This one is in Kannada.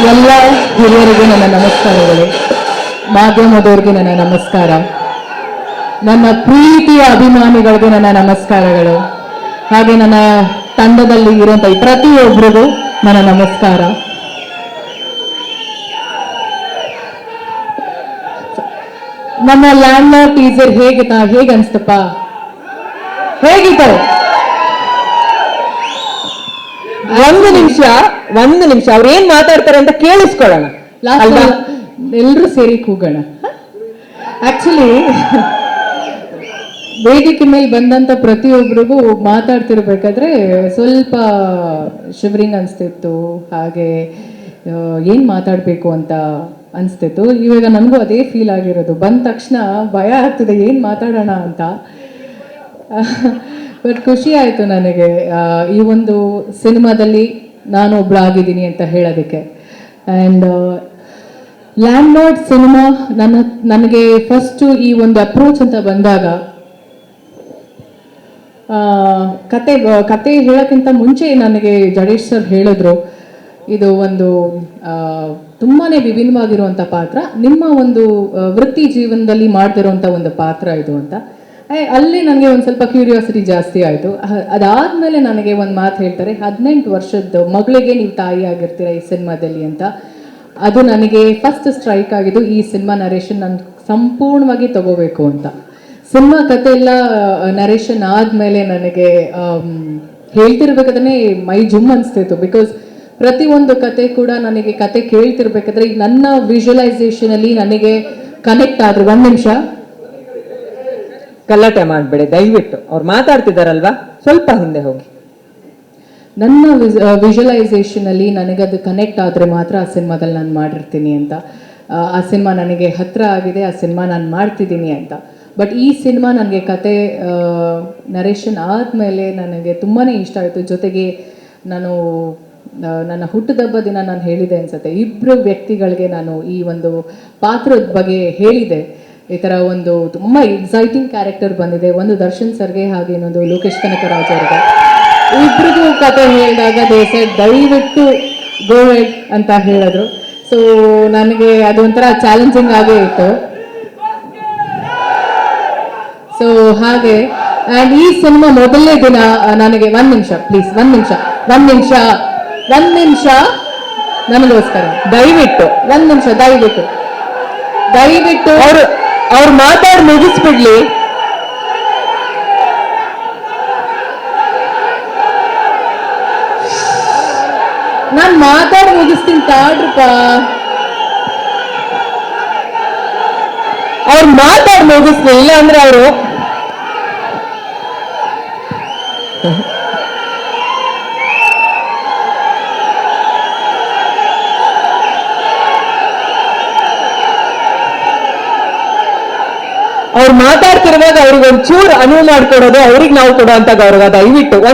ಎಲ್ಲ ಹಿರಿಯರಿಗೆ ನನ್ನ ನಮಸ್ಕಾರಗಳು. ಮಾಧ್ಯಮದವ್ರಿಗೆ ನನ್ನ ನಮಸ್ಕಾರ. ನನ್ನ ಪ್ರೀತಿಯ ಅಭಿಮಾನಿಗಳಿಗೆ ನನ್ನ ನಮಸ್ಕಾರಗಳು. ಹಾಗೆ ನನ್ನ ತಂಡದಲ್ಲಿ ಇರುವಂತ ಪ್ರತಿಯೊಬ್ಬರಿಗೂ ನನ್ನ ನಮಸ್ಕಾರ. ನಮ್ಮ ಲ್ಯಾಂಡ್ ಲಾರ್ಡ್ ಟೀಸರ್ ಹೇಗಿತ್ತ ಹೇಗೆ ಅನ್ಸ್ತಪ್ಪ ಹೇಗಿತ್ತು? ಒಂದು ನಿಮಿಷ ಒಂದು ನಿಮಿಷ. ಅವ್ರು ಏನ್ ಮಾತಾಡ್ತಾರೆ ಅಂತ ಕೇಳಿಸ್ಕೊಳ್ಳೋಣ. ಎಲ್ಲರೂ ಸೇರಿ ಕೂಗೋಣ. ಆಕ್ಚುಲಿ ವೇದಿಕೆ ಮೇಲೆ ಬಂದಂತ ಪ್ರತಿಯೊಬ್ಬರಿಗೂ ಮಾತಾಡ್ತಿರ್ಬೇಕಾದ್ರೆ ಸ್ವಲ್ಪ ಶಿವರಿಂಗ್ ಅನಿಸ್ತಿತ್ತು. ಹಾಗೆ ಏನು ಏನ್ ಮಾತಾಡ್ಬೇಕು ಅಂತ ಅನಿಸ್ತಿತ್ತು. ಇವಾಗ ನನಗೂ ಅದೇ ಫೀಲ್ ಆಗಿರೋದು. ಬಂದ ತಕ್ಷಣ ಭಯ ಆಗ್ತಿದೆ ಏನು ಮಾತಾಡೋಣ ಅಂತ. ಬಟ್ ಖುಷಿ ಆಯಿತು ನನಗೆ. ಈ ಒಂದು ಸಿನಿಮಾದಲ್ಲಿ ನಾನು ಒಬ್ಳಾಗಿದ್ದೀನಿ ಅಂತ ಹೇಳೋದಕ್ಕೆ. ಆ್ಯಂಡ್ ಲ್ಯಾಂಡ್ ಲಾರ್ಡ್ ಸಿನಿಮಾ ನನ್ನ, ನನಗೆ ಫಸ್ಟು ಈ ಒಂದು ಅಪ್ರೋಚ್ ಅಂತ ಬಂದಾಗ ಕತೆ ಕತೆ ಹೇಳೋಕ್ಕಿಂತ ಮುಂಚೆ ನನಗೆ ಜಡೇಶ್ ಸರ್ ಹೇಳಿದ್ರು, ಇದು ಒಂದು ತುಂಬಾ ವಿಭಿನ್ನವಾಗಿರುವಂಥ ಪಾತ್ರ, ನಿಮ್ಮ ಒಂದು ವೃತ್ತಿ ಜೀವನದಲ್ಲಿ ಮಾಡ್ತಿರುವಂಥ ಒಂದು ಪಾತ್ರ ಇದು ಅಂತ. ಅಲ್ಲಿ ನನಗೆ ಒಂದು ಸ್ವಲ್ಪ ಕ್ಯೂರಿಯಾಸಿಟಿ ಜಾಸ್ತಿ ಆಯಿತು. ಅದಾದಮೇಲೆ ನನಗೆ ಒಂದು ಮಾತು ಹೇಳ್ತಾರೆ, ಹದಿನೆಂಟು ವರ್ಷದ ಮಗಳಿಗೆ ನೀವು ತಾಯಿ ಆಗಿರ್ತೀರ ಈ ಸಿನಿಮಾದಲ್ಲಿ? ಅಂತ. ಅದು ನನಗೆ ಫಸ್ಟ್ ಸ್ಟ್ರೈಕ್ ಆಗಿದ್ದು ಈ ಸಿನಿಮಾ ನರೇಷನ್ ನಾನು ಸಂಪೂರ್ಣವಾಗಿ ತಗೋಬೇಕು ಅಂತ. ಸಿನಿಮಾ ಕತೆ ಎಲ್ಲ ನರೇಶನ್ ಆದಮೇಲೆ ನನಗೆ ಹೇಳ್ತಿರ್ಬೇಕಾದ್ರೆ ಮೈ ಜುಮ್ ಅನಿಸ್ತಿತ್ತು. ಬಿಕಾಸ್ ಪ್ರತಿಯೊಂದು ಕತೆ ಕೂಡ ನನಗೆ ಕತೆ ಕೇಳ್ತಿರ್ಬೇಕಾದ್ರೆ ನನ್ನ ವಿಜುವಲೈಸೇಷನಲ್ಲಿ ನನಗೆ ಕನೆಕ್ಟ್ ಆದ್ರು. ಒಂದು ನಿಮಿಷ. ಗಲಾಟೆ ಮಾಡಬೇಡಿ ದಯವಿಟ್ಟು. ಅವ್ರು ಮಾತಾಡ್ತಿದ್ದಾರಲ್ವಾ ಸ್ವಲ್ಪ ಹಿಂದೆ ಹೋಗಿ. ನನ್ನ ವಿಜುವಲೈಸೇಷನ್ ಅಲ್ಲಿ ನನಗೆ ಅದು ಕನೆಕ್ಟ್ ಆದರೆ ಮಾತ್ರ ಆ ಸಿನಿಮಾದಲ್ಲಿ ನಾನು ಮಾಡಿರ್ತೀನಿ ಅಂತ. ಆ, ಸಿನಿಮಾ ನನಗೆ ಹತ್ರ ಆಗಿದೆ ಆ ಸಿನಿಮಾ ನಾನು ಮಾಡ್ತಿದ್ದೀನಿ ಅಂತ. ಬಟ್ ಈ ಸಿನಿಮಾ ನನಗೆ ಕತೆ ನರೇಶನ್ ಆದಮೇಲೆ ನನಗೆ ತುಂಬಾ ಇಷ್ಟ ಆಯಿತು. ಜೊತೆಗೆ ನಾನು ನನ್ನ ಹುಟ್ಟದಬ್ಬ ದಿನ ನಾನು ಹೇಳಿದೆ ಅನ್ಸುತ್ತೆ. ಇಬ್ಬರು ವ್ಯಕ್ತಿಗಳಿಗೆ ನಾನು ಈ ಒಂದು ಪಾತ್ರದ ಬಗ್ಗೆ ಹೇಳಿದೆ. ಈ ಥರ ಒಂದು ತುಂಬ ಎಕ್ಸೈಟಿಂಗ್ ಕ್ಯಾರೆಕ್ಟರ್ ಬಂದಿದೆ. ಒಂದು ದರ್ಶನ್ ಸರ್ಗೆ ಹಾಗೆ ಇನ್ನೊಂದು ಲೋಕೇಶ್ ಕನಕರಾಜ್ ಅವ್ರಿಗೆ. ಇಬ್ಬರಿಗೂ ಕತೆ ಹೇಳಿದಾಗ ದೇಸೆ ದಯವಿಟ್ಟು ಗೋ ಹೆಡ್ ಅಂತ ಹೇಳಿದ್ರು. ಸೊ ನನಗೆ ಅದೊಂಥರ ಚಾಲೆಂಜಿಂಗ್ ಆಗೇ ಇತ್ತು. ಸೊ ಹಾಗೆ ಆ್ಯಂಡ್ ಈ ಸಿನಿಮಾ ಮೊದಲನೇ ದಿನ ನನಗೆ ಒಂದು ನಿಮಿಷ ಪ್ಲೀಸ್ ಒಂದು ನಿಮಿಷ ಒಂದು ನಿಮಿಷ ಒಂದು ನಿಮಿಷ ನನಗೋಸ್ಕರ. ದಯವಿಟ್ಟು, ಒಂದು ನಿಮಿಷ, ದಯವಿಟ್ಟು. ದಯವಿಟ್ಟು. ಅವ್ರು ಅವ್ರು ಮಾತಾಡಿ ಮುಗಿಸ್ಬಿಡ್ಲಿ. ನಾನ್ ಮಾತಾಡಿ ಮುಗಿಸ್ತೀನಿ ತಾಡ್ರಪ್ಪ. ಅವ್ರು ಮಾತಾಡಿ ಮುಗಿಸ್ಲಿ ಇಲ್ಲ ಅಂದ್ರೆ ಅವರು ಅವ್ರು ಮಾತಾಡ್ತಿರುವಾಗ ಅವ್ರಿಗೆ ಒಂಚೂರು ಅನುವು ಮಾಡ್ಕೊಡೋದು ಅವ್ರಿಗೆ ನಾವು ಅಂತ ಗೌರವ. ದಯವಿಟ್ಟು